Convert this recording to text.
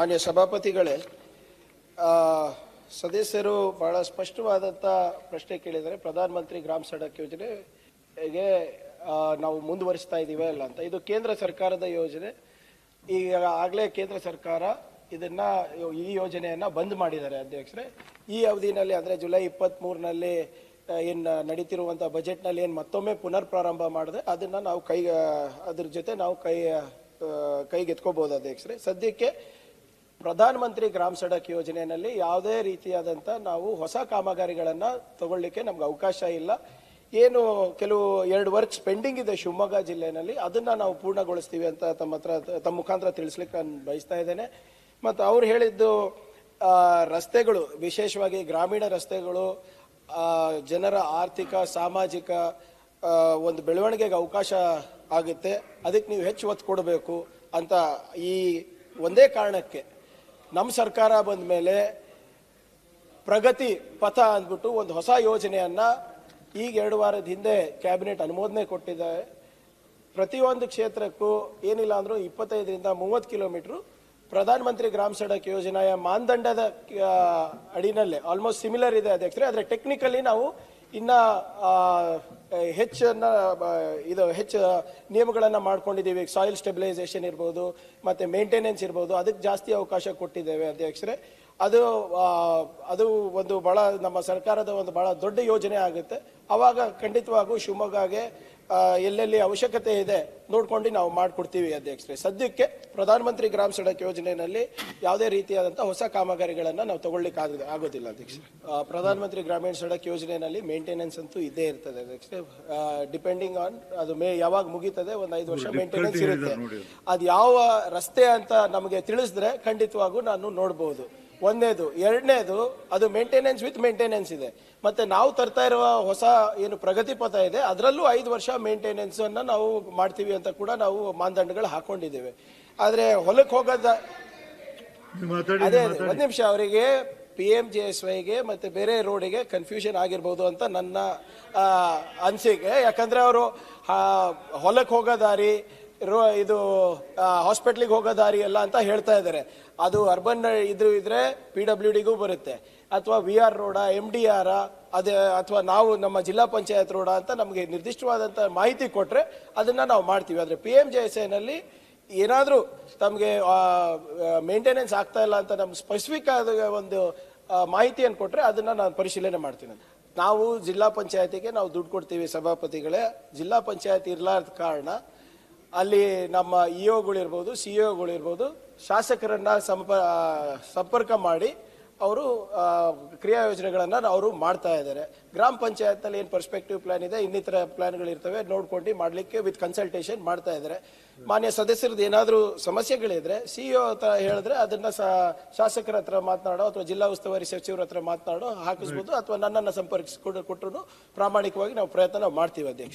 ಮಾನ್ಯ ಸಭಾಪತಿಗಳೇ ಸದಸ್ಯರು ಬಹಳ ಸ್ಪಷ್ಟವಾದಂಥ ಪ್ರಶ್ನೆ ಕೇಳಿದರೆ ಪ್ರಧಾನಮಂತ್ರಿ ಗ್ರಾಮ ಸಡಕ್ ಯೋಜನೆಗೆ ನಾವು ಮುಂದುವರಿಸ್ತಾ ಇದ್ದೀವಿ ಅಲ್ಲ ಅಂತ. ಇದು ಕೇಂದ್ರ ಸರ್ಕಾರದ ಯೋಜನೆ. ಈಗ ಆಗಲೇ ಕೇಂದ್ರ ಸರ್ಕಾರ ಇದನ್ನು, ಈ ಯೋಜನೆಯನ್ನು ಬಂದ್ ಮಾಡಿದ್ದಾರೆ ಅಧ್ಯಕ್ಷರೇ. ಈ ಅವಧಿನಲ್ಲಿ ಅಂದರೆ ಜುಲೈ ಇಪ್ಪತ್ತ್ ಮೂರನಲ್ಲಿ ಏನು ನಡೀತಿರುವಂಥ ಬಜೆಟ್ನಲ್ಲಿ ಏನು ಮತ್ತೊಮ್ಮೆ ಪುನರ್ ಪ್ರಾರಂಭ ಮಾಡಿದೆ ಅದನ್ನು ನಾವು ಕೈ, ಅದ್ರ ಜೊತೆ ನಾವು ಕೈ ಕೈಗೆತ್ಕೋಬೋದು ಕೈಗೆ ಅಧ್ಯಕ್ಷರೇ. ಸದ್ಯಕ್ಕೆ ಪ್ರಧಾನಮಂತ್ರಿ ಗ್ರಾಮ ಸಡಕ್ ಯೋಜನೆಯಲ್ಲಿ ಯಾವುದೇ ರೀತಿಯಾದಂಥ ನಾವು ಹೊಸ ಕಾಮಗಾರಿಗಳನ್ನು ತಗೊಳ್ಳಿಕ್ಕೆ ನಮ್ಗೆ ಅವಕಾಶ ಇಲ್ಲ. ಏನು ಕೆಲವು ಎರಡು ವರ್ಕ್ಸ್ ಪೆಂಡಿಂಗ್ ಇದೆ ಶಿವಮೊಗ್ಗ ಜಿಲ್ಲೆಯಲ್ಲಿ ಅದನ್ನ ನಾವು ಪೂರ್ಣಗೊಳಿಸ್ತೀವಿ ಅಂತ ತಮ್ಮ ಹತ್ರ, ತಮ್ಮ ಮುಖಾಂತರ ತಿಳಿಸ್ಲಿಕ್ಕೆ ನಾನು ಬಯಸ್ತಾ ಇದ್ದೇನೆ. ಮತ್ತು ಅವ್ರು ಹೇಳಿದ್ದು ರಸ್ತೆಗಳು, ವಿಶೇಷವಾಗಿ ಗ್ರಾಮೀಣ ರಸ್ತೆಗಳು ಜನರ ಆರ್ಥಿಕ, ಸಾಮಾಜಿಕ ಒಂದು ಬೆಳವಣಿಗೆಗೆ ಅವಕಾಶ ಆಗುತ್ತೆ. ಅದಕ್ಕೆ ನೀವು ಹೆಚ್ಚು ಒತ್ತು ಕೊಡಬೇಕು ಅಂತ ಈ ಒಂದೇ ಕಾರಣಕ್ಕೆ ನಮ್ಮ ಸರ್ಕಾರ ಬಂದ ಮೇಲೆ ಪ್ರಗತಿ ಪಥ ಅಂದ್ಬಿಟ್ಟು ಒಂದು ಹೊಸ ಯೋಜನೆಯನ್ನು ಈಗ ಎರಡು ವಾರದ ಹಿಂದೆ ಕ್ಯಾಬಿನೆಟ್ ಅನುಮೋದನೆ ಕೊಟ್ಟಿದೆ. ಪ್ರತಿಯೊಂದು ಕ್ಷೇತ್ರಕ್ಕೂ ಏನಿಲ್ಲ ಅಂದ್ರೂ ಇಪ್ಪತ್ತೈದರಿಂದ ಮೂವತ್ತು ಕಿಲೋಮೀಟರ್ ಪ್ರಧಾನಮಂತ್ರಿ ಗ್ರಾಮ ಸಡಕ್ ಯೋಜನೆಯ ಮಾನದಂಡದ ಅಡಿನಲ್ಲೇ ಆಲ್ಮೋಸ್ಟ್ ಸಿಮಿಲರ್ ಇದೆ ಅಧ್ಯಕ್ಷರೇ. ಆದರೆ ಟೆಕ್ನಿಕಲಿ ನಾವು ಇನ್ನ ಹೆಚ್ಚನ್ನು ಇದು, ಹೆಚ್ಚು ನಿಯಮಗಳನ್ನು ಮಾಡ್ಕೊಂಡಿದ್ದೀವಿ. ಸಾಯಿಲ್ ಸ್ಟೆಬಿಲೈಸೇಷನ್ ಇರ್ಬೋದು, ಮತ್ತೆ ಮೇಂಟೆನೆನ್ಸ್ ಇರ್ಬೋದು. ಅದಕ್ಕೆ ಜಾಸ್ತಿ ಅವಕಾಶ ಕೊಟ್ಟಿದ್ದೇವೆ ಅಧ್ಯಕ್ಷರೇ. ಅದು ಅದು ಒಂದು ಬಹಳ ನಮ್ಮ ಸರ್ಕಾರದ ಒಂದು ಬಹಳ ದೊಡ್ಡ ಯೋಜನೆ ಆಗುತ್ತೆ. ಆವಾಗ ಖಂಡಿತವಾಗೂ ಶಿವಮೊಗ್ಗಗೆ ಎಲ್ಲೆಲ್ಲಿ ಅವಶ್ಯಕತೆ ಇದೆ ನೋಡ್ಕೊಂಡು ನಾವು ಮಾಡಿಕೊಡ್ತೀವಿ ಅಧ್ಯಕ್ಷರೇ. ಸದ್ಯಕ್ಕೆ ಪ್ರಧಾನಮಂತ್ರಿ ಗ್ರಾಮ ಸಡಕ್ ಯೋಜನೆಯಲ್ಲಿ ಯಾವುದೇ ರೀತಿಯಾದಂಥ ಹೊಸ ಕಾಮಗಾರಿಗಳನ್ನು ನಾವು ತಗೊಳ್ಳಿಕ್ಕೆ ಆಗ ಆಗೋದಿಲ್ಲ ಅಧ್ಯಕ್ಷರೇ. ಪ್ರಧಾನಮಂತ್ರಿ ಗ್ರಾಮೀಣ ಸಡಕ್ ಯೋಜನೆಯಲ್ಲಿ ಮೇಂಟೆನೆನ್ಸ್ ಅಂತೂ ಇದ್ದೇ ಇರ್ತದೆ ಅಧ್ಯಕ್ಷರೇ. ಡಿಪೆಂಡಿಂಗ್ ಆನ್ ಅದು ಮೇ ಯಾವಾಗ ಮುಗೀತದೆ ಒಂದು ಐದು ವರ್ಷ ಮೇಂಟೆನೆನ್ಸ್ ಇರುತ್ತೆ. ಅದು. ಯಾವ ರಸ್ತೆ ಅಂತ ನಮಗೆ ತಿಳಿಸಿದ್ರೆ ಖಂಡಿತವಾಗೂ ನಾನು ನೋಡ್ಬೋದು. ಒಂದನೇದು ಎರಡನೇದು ಅದು ಮೇಂಟೆನೆನ್ಸ್ ವಿತ್ ಮೇಂಟೆನೆನ್ಸ್ ಇದೆ. ಮತ್ತೆ ನಾವು ತರ್ತಾ ಇರುವ ಹೊಸ ಏನು ಪ್ರಗತಿ ಪಥ ಇದೆ ಅದರಲ್ಲೂ ಐದು ವರ್ಷ ಮೇಂಟೆನೆನ್ಸನ್ನು ಅನ್ನ ನಾವು ಮಾಡ್ತೀವಿ ಅಂತ ಕೂಡ ನಾವು ಮಾನದಂಡಗಳು ಹಾಕೊಂಡಿದ್ದೇವೆ. ಆದರೆ ಹೊಲಕ್ಕೆ ಹೋಗೋದ ಅದೇ ಅದೇ ಒಂದ್ ನಿಮಿಷ ಅವರಿಗೆ ಪಿ ಎಂ ಜೆ ಎಸ್ ವೈಗೆ ಮತ್ತೆ ಬೇರೆ ರೋಡಿಗೆ ಕನ್ಫ್ಯೂಷನ್ ಆಗಿರ್ಬೋದು ಅಂತ ನನ್ನ ಅನಿಸಿಕೆ. ಯಾಕಂದ್ರೆ ಅವರು ಹೊಲಕ್ಕೆ ಹೋಗೋ ದಾರಿ ರೋ, ಇದು ಹಾಸ್ಪಿಟ್ಲಿಗೆ ಹೋಗೋ ದಾರಿ ಎಲ್ಲ ಅಂತ ಹೇಳ್ತಾ ಇದ್ದಾರೆ. ಅದು ಅರ್ಬನ್ ಇದ್ರು ಇದ್ರೆ ಪಿ ಡಬ್ಲ್ಯೂ ಡಿಗೂ ಬರುತ್ತೆ. ಅಥವಾ ವಿ ಆರ್ ರೋಡ ಎಂ ಡಿ ಆರ್ ಅದೇ, ಅಥವಾ ನಾವು ನಮ್ಮ ಜಿಲ್ಲಾ ಪಂಚಾಯತ್ ರೋಡ ಅಂತ ನಮಗೆ ನಿರ್ದಿಷ್ಟವಾದಂಥ ಮಾಹಿತಿ ಕೊಟ್ಟರೆ ಅದನ್ನು ನಾವು ಮಾಡ್ತೀವಿ. ಆದರೆ ಪಿ ಎಂ ಜೆ ಎಸ್ ಎನಲ್ಲಿ ಏನಾದರೂ ತಮಗೆ ಮೇಂಟೆನೆನ್ಸ್ ಆಗ್ತಾ ಇಲ್ಲ ಅಂತ ನಮ್ಗೆ ಸ್ಪೆಸಿಫಿಕ್ ಆದ ಒಂದು ಮಾಹಿತಿಯನ್ನು ಕೊಟ್ಟರೆ ಅದನ್ನು ನಾನು ಪರಿಶೀಲನೆ ಮಾಡ್ತೀನಿ. ನಾವು ಜಿಲ್ಲಾ ಪಂಚಾಯತಿಗೆ ನಾವು ದುಡ್ಡು ಕೊಡ್ತೀವಿ ಸಭಾಪತಿಗಳೇ. ಜಿಲ್ಲಾ ಪಂಚಾಯತ್ ಇರಲಾರ್ದ ಕಾರಣ ಅಲ್ಲಿ ನಮ್ಮ ಇ ಇರ್ಬೋದು ಸಿ ಇರ್ಬೋದು, ಶಾಸಕರನ್ನ ಸಂಪ ಸಂಪರ್ಕ ಮಾಡಿ ಅವರು ಕ್ರಿಯಾ ಯೋಜನೆಗಳನ್ನ ಅವರು ಮಾಡ್ತಾ ಇದ್ದಾರೆ. ಗ್ರಾಮ ಪಂಚಾಯತ್ನಲ್ಲಿ ಏನು ಪರ್ಸ್ಪೆಕ್ಟಿವ್ ಪ್ಲಾನ್ ಇದೆ, ಇನ್ನಿತರ ಪ್ಲಾನ್ಗಳು ಇರ್ತವೆ, ನೋಡ್ಕೊಂಡು ಮಾಡ್ಲಿಕ್ಕೆ ವಿತ್ ಕನ್ಸಲ್ಟೇಷನ್ ಮಾಡ್ತಾ ಇದ್ದಾರೆ. ಮಾನ್ಯ ಸದಸ್ಯರದ್ದು ಏನಾದರೂ ಸಮಸ್ಯೆಗಳಿದ್ರೆ ಸಿ ಇ ಹತ್ರ ಹೇಳಿದ್ರೆ ಅದನ್ನ ಶಾಸಕರ ಹತ್ರ ಮಾತನಾಡೋ ಅಥವಾ ಜಿಲ್ಲಾ ಉಸ್ತುವಾರಿ ಸಚಿವರ ಹತ್ರ ಮಾತನಾಡೋ ಹಾಕಿಸ್ಬೋದು ಅಥವಾ ನನ್ನನ್ನು ಸಂಪರ್ಕಿಸಿಕೊಂಡು ಕೊಟ್ಟರು ಪ್ರಾಮಾಣಿಕವಾಗಿ ನಾವು ಪ್ರಯತ್ನ ನಾವು ಮಾಡ್ತೀವಿ ಅಧ್ಯಕ್ಷ.